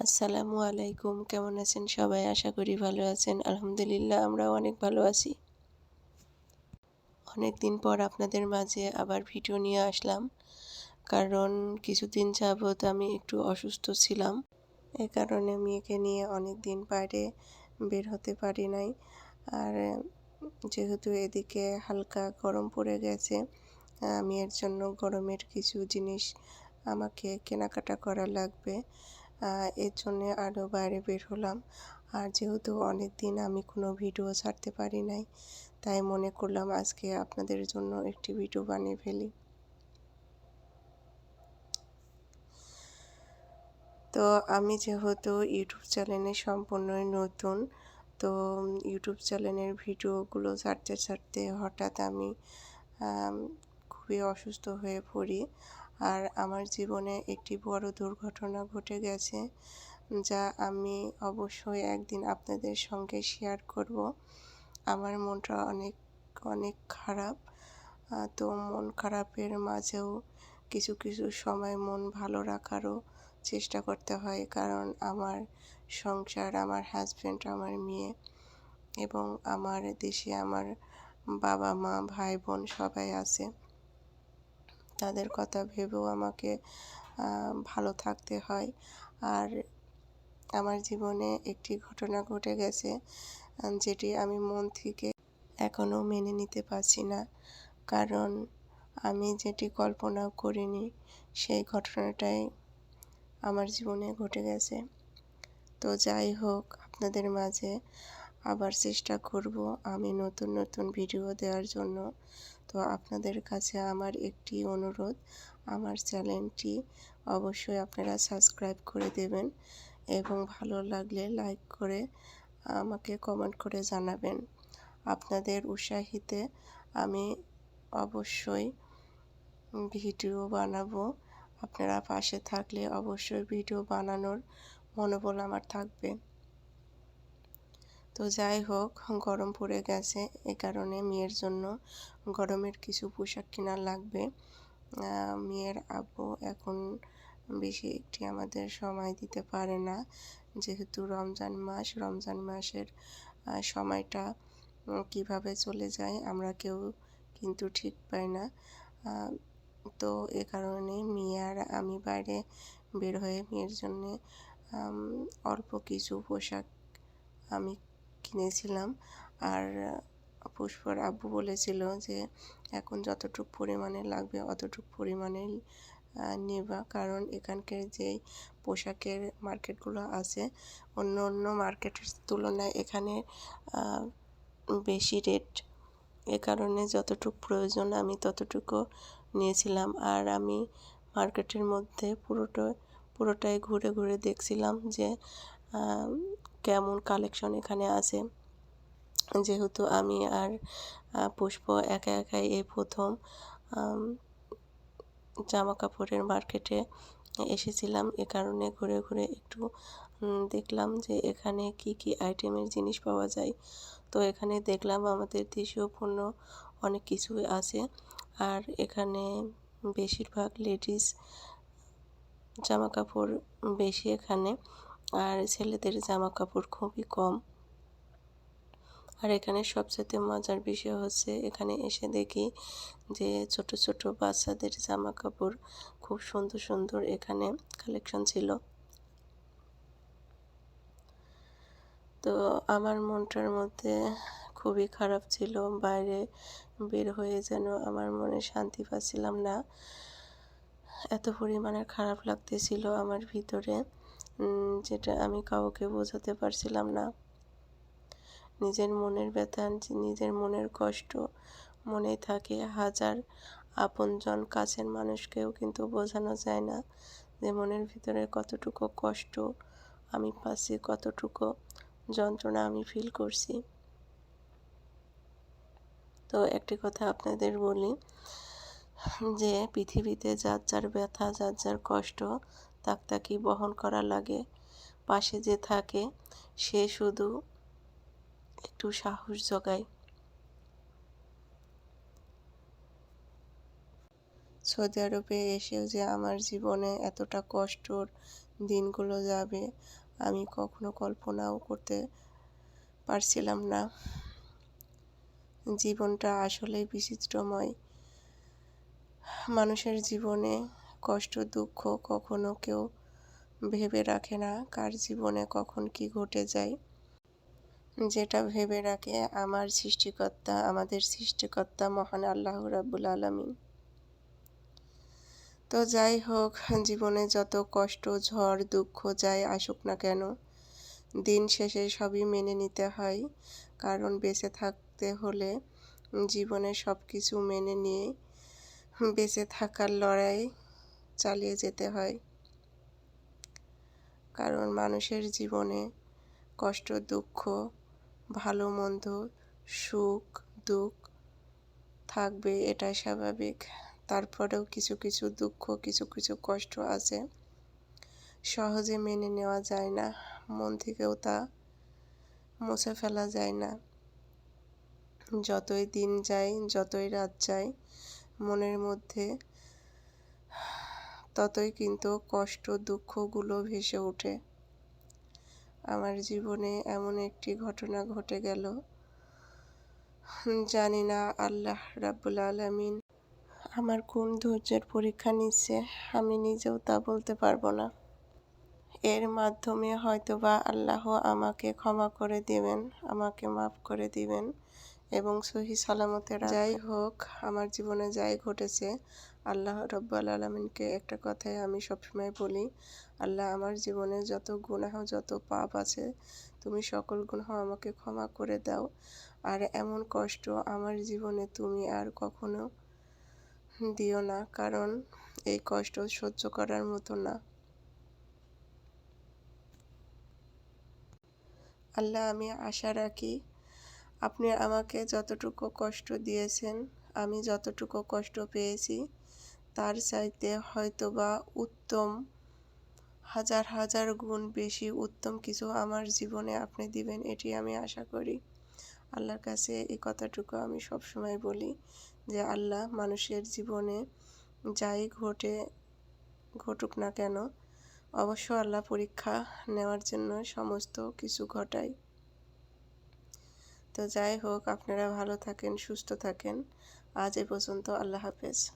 আসসালামু আলাইকুম, কেমন আছেন সবাই? আশা করি ভালো আছেন। আলহামদুলিল্লাহ, আমরাও অনেক ভালো আছি। অনেক দিন পর আপনাদের মাঝে আবার ভিডিও নিয়ে আসলাম। কারণ কিছুদিন যাবৎ আমি একটু অসুস্থ ছিলাম। এ কারণে মেয়েকে নিয়ে অনেক দিন বাইরে বের হতে পারি নাই। আর যেহেতু এদিকে হালকা গরম পড়ে গেছে মেয়ের জন্য গরমের কিছু জিনিস আমাকে কেনাকাটা করা লাগবে। এর জন্যে আরও বাইরে বের হলাম। আর যেহেতু অনেক দিন আমি কোনো ভিডিও ছাড়তে পারি নাই, তাই মনে করলাম আজকে আপনাদের জন্য একটি ভিডিও বানিয়ে ফেলি। তো আমি যেহেতু ইউটিউব চ্যানেলে সম্পূর্ণই নতুন, তো ইউটিউব চ্যানেলের ভিডিওগুলো ছাড়তে ছাড়তে হঠাৎ আমি খুবই অসুস্থ হয়ে পড়ি। আর আমার জীবনে একটি বড় দুর্ঘটনা ঘটে গেছে, যা আমি অবশ্যই একদিন আপনাদের সঙ্গে শেয়ার করব। আমার মনটা অনেক অনেক খারাপ তো মন খারাপের মাঝেও কিছু কিছু সময় মন ভালো রাখারও চেষ্টা করতে হয়, কারণ আমার সংসার, আমার হাজব্যান্ড আমার মেয়ে এবং আমার দেশে আমার বাবা মা ভাই বোন সবাই আছে। তাদের কথা ভেবেও আমাকে ভালো থাকতে হয়। আর আমার জীবনে একটি ঘটনা ঘটে গেছে যেটি আমি মন থেকে এখনও মেনে নিতে পারছি না। কারণ আমি যেটি কল্পনা করিনি, সেই ঘটনাটাই আমার জীবনে ঘটে গেছে। তো যাই হোক, আপনাদের মাঝে আবার চেষ্টা করব আমি নতুন নতুন ভিডিও দেওয়ার জন্য। তো আপনাদের কাছে আমার একটি অনুরোধ, আমার চ্যানেলটি অবশ্যই আপনারা সাবস্ক্রাইব করে দেবেন এবং ভালো লাগলে লাইক করে, আমাকে কমেন্ট করে জানাবেন। আপনাদের উৎসাহিতে আমি অবশ্যই ভিডিও বানাবো। আপনারা পাশে থাকলে অবশ্যই ভিডিও বানানোর মনোবল আমার থাকবে। তো যাই হোক, গরম পড়ে গেছে এ কারণে মেয়ের জন্য গরমের কিছু পোশাক কেনা লাগবে। মেয়ের আব্বু এখন বেশি একটি আমাদের সময় দিতে পারে না। যেহেতু রমজান মাস, রমজান মাসের সময়টা কীভাবে চলে যায় আমরা কেউ কিন্তু ঠিক পাই না। তো এ কারণে মেয়ে আর আমি বাইরে বের হয়ে মেয়ের জন্যে অল্প কিছু পোশাক আমি কিনেছিলাম। আর, পুষ্পর আব্বু বলেছিল যে, এখন যতটুক পরিমাণে লাগবে, অতটুক পরিমাণে নেবা। কারণ এখানকার যেই পোশাকের মার্কেটগুলো আছে, অন্য অন্য মার্কেটের তুলনায় এখানে বেশি রেট। এ কারণে যতটুক প্রয়োজন আমি ততটুকু নিয়েছিলাম। আর আমি মার্কেটের মধ্যে পুরোটা, পুরোটাই ঘুরে ঘুরে দেখছিলাম যে কেমন কালেকশন এখানে আছে। যেহেতু আমি আর পুষ্প একা একাই এই প্রথম জামা কাপড়ের মার্কেটে এসেছিলাম। এ কারণে ঘুরে ঘুরে একটু দেখলাম যে এখানে কি কি আইটেমের জিনিস পাওয়া যায়। তো এখানে দেখলাম আমাদের দেশীয় পণ্য অনেক কিছুই আছে। আর এখানে বেশিরভাগ লেডিস জামা কাপড় বেশি এখানে। আর ছেলেদের জামা কাপড় খুবই কম। আর এখানে সবচেয়ে মজার বিষয় হচ্ছে, এখানে এসে দেখি যে ছোট ছোট বাচ্চাদের জামা কাপড় খুব সুন্দর সুন্দর এখানে কালেকশন ছিল। তো আমার মনটার মধ্যে খুবই খারাপ ছিল, বাইরে বের হয়ে যেন আমার মনে শান্তি পাচ্ছিলাম না। এত পরিমাণে খারাপ লাগতেছিল আমার ভিতরে। যেটা আমি কাউকে বোঝাতে পারছিলাম না। নিজের মনের ব্যথা, নিজের মনের কষ্ট মনে থাকে। হাজার আপনজন কাছের মানুষকেও কিন্তু বোঝানো যায় না যে মনের ভিতরে কতটুকু কষ্ট আমি পাচ্ছি, কতটুকু যন্ত্রণা আমি ফিল করছি। তো একটি কথা আপনাদের বলি, যে পৃথিবীতে যার যার ব্যথা, যার যার কষ্ট তাক তাকে বহন করা লাগে। পাশে যে থাকে, সে শুধু একটু সাহস জোগায় সৌদি আরবে এসেও যে আমার জীবনে এতটা কষ্টর দিনগুলো যাবে, আমি কখনো কল্পনাও করতে পারছিলাম না। জীবনটা আসলেই বিচিত্রময়। মানুষের জীবনে কষ্ট, দুঃখ কখনো কেউ ভেবে রাখে না কার জীবনে কখন কি ঘটে যায়। যেটা ভেবে রাখে, আমার সৃষ্টিকর্তা, আমাদের সৃষ্টিকর্তা মহান আল্লাহ রাব্বুল আলামিন। তো যাই হোক, জীবনে যত কষ্ট, ঝড়, দুঃখ যাই আসুক না কেন, দিন শেষে সবই মেনে নিতে হয়। কারণ বেঁচে থাকতে হলে জীবনে সব কিছু মেনে নিয়ে, বেঁচে থাকার লড়াই চালিয়ে যেতে হয়। কারণ মানুষের জীবনে কষ্ট, দুঃখ, ভালো, মন্দ, সুখ, দুঃখ থাকবে এটা স্বাভাবিক। তারপরেও কিছু কিছু দুঃখ, কিছু কিছু কষ্ট আছে। সহজে মেনে নেওয়া যায় না। মন থেকেও তা মুছে ফেলা যায় না। যতই দিন যায়, যতই রাত যায়, মনের মধ্যে ততই কিন্তু কষ্ট দুঃখগুলো ভেসে ওঠে। আমার জীবনে এমন একটি ঘটনা ঘটে গেল। জানি না আল্লাহ রাব্বুল আলামিন আমার কোন ধৈর্যের পরীক্ষা নিচ্ছে, আমি নিজেও তা বলতে পারব না। এর মাধ্যমে হয়তোবা আল্লাহ আমাকে ক্ষমা করে দেবেন, আমাকে মাফ করে দিবেন এবং সহি সালামতে যাই হোক, আমার জীবনে যাই ঘটেছে আল্লাহ রব্বাল আলমিনকে একটা কথাই আমি সবসময় বলি, আল্লাহ আমার জীবনে যত গুনাহ, যত পাপ আছে, তুমি সকল গুনাহ আমাকে ক্ষমা করে দাও। আর এমন কষ্ট আমার জীবনে তুমি আর কখনো দিও না, কারণ এই কষ্ট সহ্য করার মতো না। আল্লাহ, আমি আশা রাখি আপনি আমাকে যতটুকু কষ্ট দিয়েছেন, আমি যতটুকু কষ্ট পেয়েছি তার চাইতে হয়তোবা উত্তম, হাজার হাজার গুণ বেশি উত্তম কিছু আমার জীবনে আপনি দিবেন, এটি আমি আশা করি। আল্লাহর কাছে এই কথাটুকু আমি সবসময় বলি যে, আল্লাহ মানুষের জীবনে যাই ঘটে, ঘটুক না কেন, অবশ্য আল্লাহ পরীক্ষা নেওয়ার জন্য সমস্ত কিছু ঘটায়। তো যাই হোক, আপনারা ভালো থাকেন, সুস্থ থাকেন। আজ এ পর্যন্ত আল্লাহ হাফেজ।